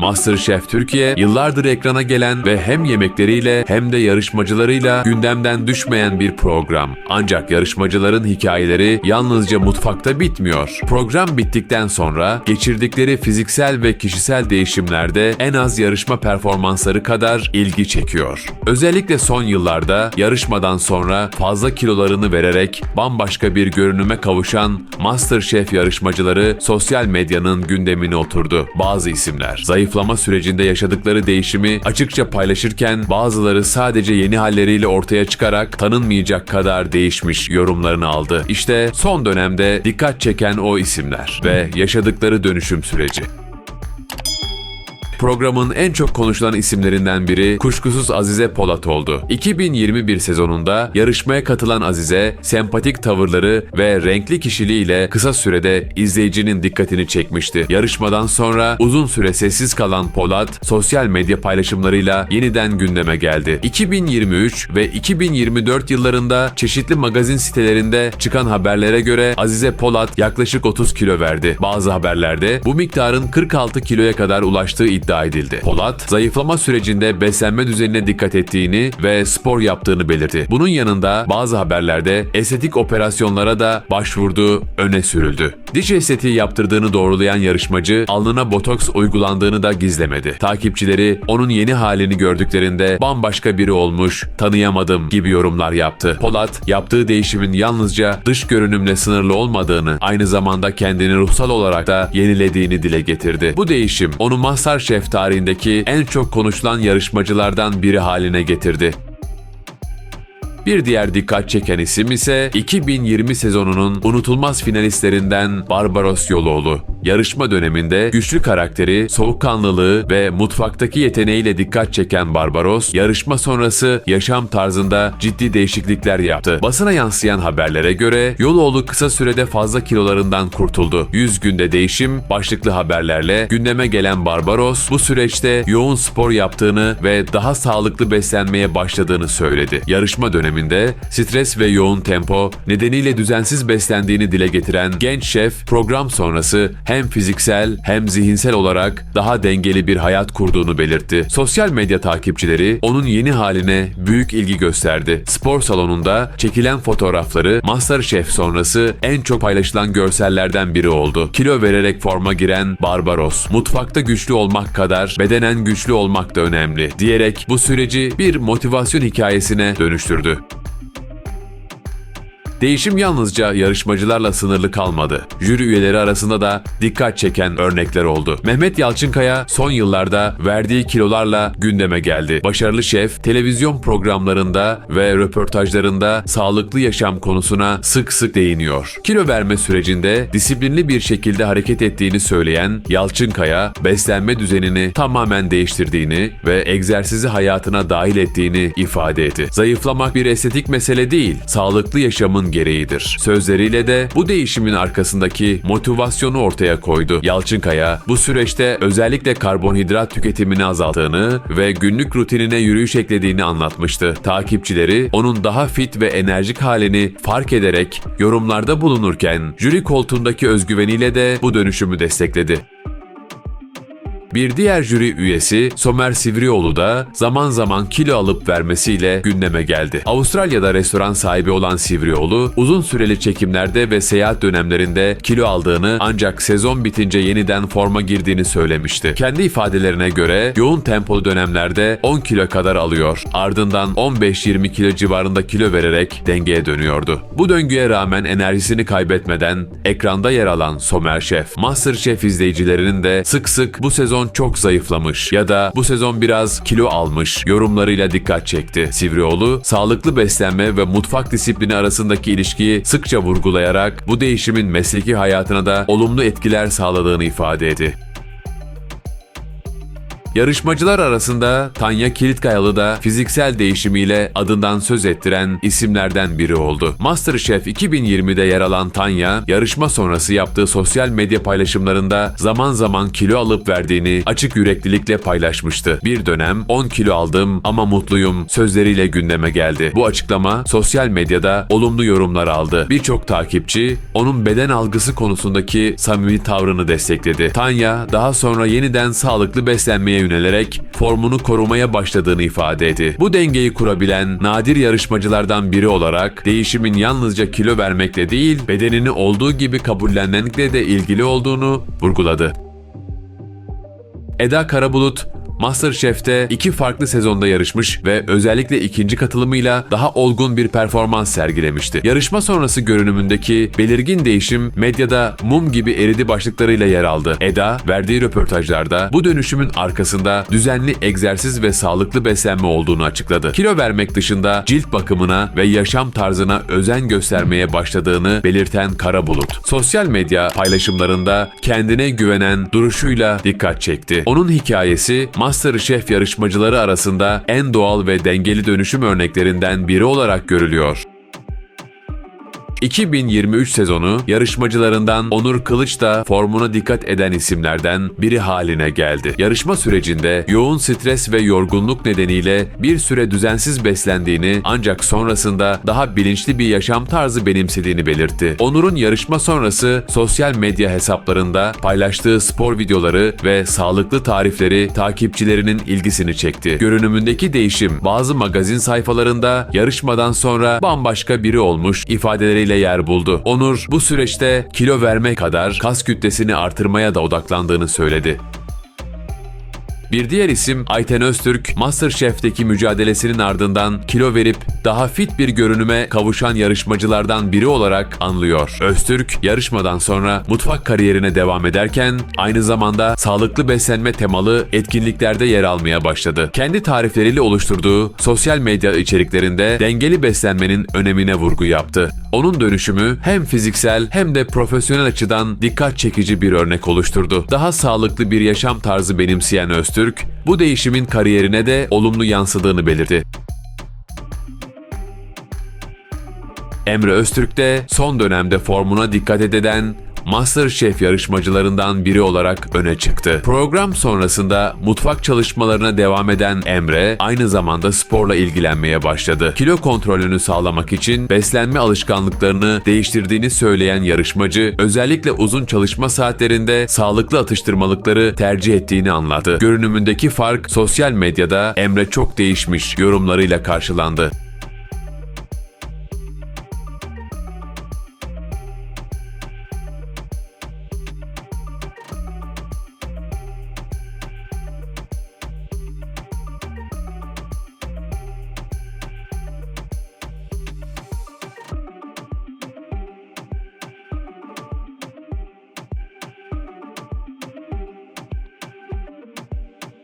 MasterChef Türkiye yıllardır ekrana gelen ve hem yemekleriyle hem de yarışmacılarıyla gündemden düşmeyen bir program. Ancak yarışmacıların hikayeleri yalnızca mutfakta bitmiyor. Program bittikten sonra geçirdikleri fiziksel ve kişisel değişimlerde en az yarışma performansları kadar ilgi çekiyor. Özellikle son yıllarda yarışmadan sonra fazla kilolarını vererek bambaşka bir görünüme kavuşan MasterChef yarışmacıları sosyal medyanın gündemine oturdu. Bazı isimler zayıflama sürecinde yaşadıkları değişimi açıkça paylaşırken bazıları sadece yeni halleriyle ortaya çıkarak tanınmayacak kadar değişmiş yorumlarını aldı. İşte son dönemde dikkat çeken o isimler ve yaşadıkları dönüşüm süreci. Programın en çok konuşulan isimlerinden biri kuşkusuz Azize Polat oldu. 2021 sezonunda yarışmaya katılan Azize, sempatik tavırları ve renkli kişiliğiyle kısa sürede izleyicinin dikkatini çekmişti. Yarışmadan sonra uzun süre sessiz kalan Polat, sosyal medya paylaşımlarıyla yeniden gündeme geldi. 2023 ve 2024 yıllarında çeşitli magazin sitelerinde çıkan haberlere göre Azize Polat yaklaşık 30 kilo verdi. Bazı haberlerde bu miktarın 46 kiloya kadar ulaştığı iddia edildi. Polat, zayıflama sürecinde beslenme düzenine dikkat ettiğini ve spor yaptığını belirtti. Bunun yanında bazı haberlerde estetik operasyonlara da başvurduğu öne sürüldü. Diş estetiği yaptırdığını doğrulayan yarışmacı alnına botoks uygulandığını da gizlemedi. Takipçileri onun yeni halini gördüklerinde bambaşka biri olmuş, tanıyamadım gibi yorumlar yaptı. Polat, yaptığı değişimin yalnızca dış görünümle sınırlı olmadığını, aynı zamanda kendini ruhsal olarak da yenilediğini dile getirdi. Bu değişim onu MasterChef tarihindeki en çok konuşulan yarışmacılardan biri haline getirdi. Bir diğer dikkat çeken isim ise 2020 sezonunun unutulmaz finalistlerinden Barbaros Yoloğlu. Yarışma döneminde güçlü karakteri, soğukkanlılığı ve mutfaktaki yeteneğiyle dikkat çeken Barbaros, yarışma sonrası yaşam tarzında ciddi değişiklikler yaptı. Basına yansıyan haberlere göre Yoloğlu kısa sürede fazla kilolarından kurtuldu. 100 günde değişim başlıklı haberlerle gündeme gelen Barbaros bu süreçte yoğun spor yaptığını ve daha sağlıklı beslenmeye başladığını söyledi. Yarışma döneminde stres ve yoğun tempo nedeniyle düzensiz beslendiğini dile getiren genç şef program sonrası hem fiziksel hem zihinsel olarak daha dengeli bir hayat kurduğunu belirtti. Sosyal medya takipçileri onun yeni haline büyük ilgi gösterdi. Spor salonunda çekilen fotoğrafları MasterChef sonrası en çok paylaşılan görsellerden biri oldu. Kilo vererek forma giren Barbaros, mutfakta güçlü olmak kadar bedenen güçlü olmak da önemli diyerek bu süreci bir motivasyon hikayesine dönüştürdü. Değişim yalnızca yarışmacılarla sınırlı kalmadı. Jüri üyeleri arasında da dikkat çeken örnekler oldu. Mehmet Yalçınkaya son yıllarda verdiği kilolarla gündeme geldi. Başarılı şef televizyon programlarında ve röportajlarında sağlıklı yaşam konusuna sık sık değiniyor. Kilo verme sürecinde disiplinli bir şekilde hareket ettiğini söyleyen Yalçınkaya, beslenme düzenini tamamen değiştirdiğini ve egzersizi hayatına dahil ettiğini ifade etti. Zayıflamak bir estetik mesele değil, sağlıklı yaşamın gereğidir. Sözleriyle de bu değişimin arkasındaki motivasyonu ortaya koydu. Yalçınkaya bu süreçte özellikle karbonhidrat tüketimini azalttığını ve günlük rutinine yürüyüş eklediğini anlatmıştı. Takipçileri onun daha fit ve enerjik halini fark ederek yorumlarda bulunurken jüri koltuğundaki özgüveniyle de bu dönüşümü destekledi. Bir diğer jüri üyesi Somer Sivrioğlu da zaman zaman kilo alıp vermesiyle gündeme geldi. Avustralya'da restoran sahibi olan Sivrioğlu, uzun süreli çekimlerde ve seyahat dönemlerinde kilo aldığını ancak sezon bitince yeniden forma girdiğini söylemişti. Kendi ifadelerine göre yoğun tempolu dönemlerde 10 kilo kadar alıyor. Ardından 15-20 kilo civarında kilo vererek dengeye dönüyordu. Bu döngüye rağmen enerjisini kaybetmeden ekranda yer alan Somer Şef, Masterchef izleyicilerinin de sık sık bu sezon çok zayıflamış ya da bu sezon biraz kilo almış yorumlarıyla dikkat çekti. Sivrioğlu, sağlıklı beslenme ve mutfak disiplini arasındaki ilişkiyi sıkça vurgulayarak bu değişimin mesleki hayatına da olumlu etkiler sağladığını ifade etti. Yarışmacılar arasında Tanya Kilitkayalı da fiziksel değişimiyle adından söz ettiren isimlerden biri oldu. MasterChef 2020'de yer alan Tanya, yarışma sonrası yaptığı sosyal medya paylaşımlarında zaman zaman kilo alıp verdiğini açık yüreklilikle paylaşmıştı. Bir dönem 10 kilo aldım ama mutluyum sözleriyle gündeme geldi. Bu açıklama sosyal medyada olumlu yorumlar aldı. Birçok takipçi onun beden algısı konusundaki samimi tavrını destekledi. Tanya daha sonra yeniden sağlıklı beslenmeye yönelerek formunu korumaya başladığını ifade etti. Bu dengeyi kurabilen nadir yarışmacılardan biri olarak değişimin yalnızca kilo vermekle değil, bedenini olduğu gibi kabullenmekle de ilgili olduğunu vurguladı. Eda Karabulut MasterChef'te iki farklı sezonda yarışmış ve özellikle ikinci katılımıyla daha olgun bir performans sergilemişti. Yarışma sonrası görünümündeki belirgin değişim medyada mum gibi eridi başlıklarıyla yer aldı. Eda verdiği röportajlarda bu dönüşümün arkasında düzenli egzersiz ve sağlıklı beslenme olduğunu açıkladı. Kilo vermek dışında cilt bakımına ve yaşam tarzına özen göstermeye başladığını belirten Karabulut, sosyal medya paylaşımlarında kendine güvenen duruşuyla dikkat çekti. Onun hikayesi MasterChef yarışmacıları arasında en doğal ve dengeli dönüşüm örneklerinden biri olarak görülüyor. 2023 sezonu yarışmacılarından Onur Kılıç da formuna dikkat eden isimlerden biri haline geldi. Yarışma sürecinde yoğun stres ve yorgunluk nedeniyle bir süre düzensiz beslendiğini ancak sonrasında daha bilinçli bir yaşam tarzı benimsediğini belirtti. Onur'un yarışma sonrası sosyal medya hesaplarında paylaştığı spor videoları ve sağlıklı tarifleri takipçilerinin ilgisini çekti. Görünümündeki değişim bazı magazin sayfalarında yarışmadan sonra bambaşka biri olmuş ifadeleriyle yer buldu. Onur bu süreçte kilo verme kadar kas kütlesini artırmaya da odaklandığını söyledi. Bir diğer isim Ayten Öztürk, MasterChef'teki mücadelesinin ardından kilo verip daha fit bir görünüme kavuşan yarışmacılardan biri olarak anlıyor. Öztürk, yarışmadan sonra mutfak kariyerine devam ederken aynı zamanda sağlıklı beslenme temalı etkinliklerde yer almaya başladı. Kendi tarifleriyle oluşturduğu sosyal medya içeriklerinde dengeli beslenmenin önemine vurgu yaptı. Onun dönüşümü hem fiziksel hem de profesyonel açıdan dikkat çekici bir örnek oluşturdu. Daha sağlıklı bir yaşam tarzı benimseyen Öztürk, bu değişimin kariyerine de olumlu yansıdığını belirtti. Emre Öztürk de son dönemde formuna dikkat eden MasterChef yarışmacılarından biri olarak öne çıktı. Program sonrasında mutfak çalışmalarına devam eden Emre aynı zamanda sporla ilgilenmeye başladı. Kilo kontrolünü sağlamak için beslenme alışkanlıklarını değiştirdiğini söyleyen yarışmacı özellikle uzun çalışma saatlerinde sağlıklı atıştırmalıkları tercih ettiğini anlattı. Görünümündeki fark sosyal medyada Emre çok değişmiş yorumlarıyla karşılandı.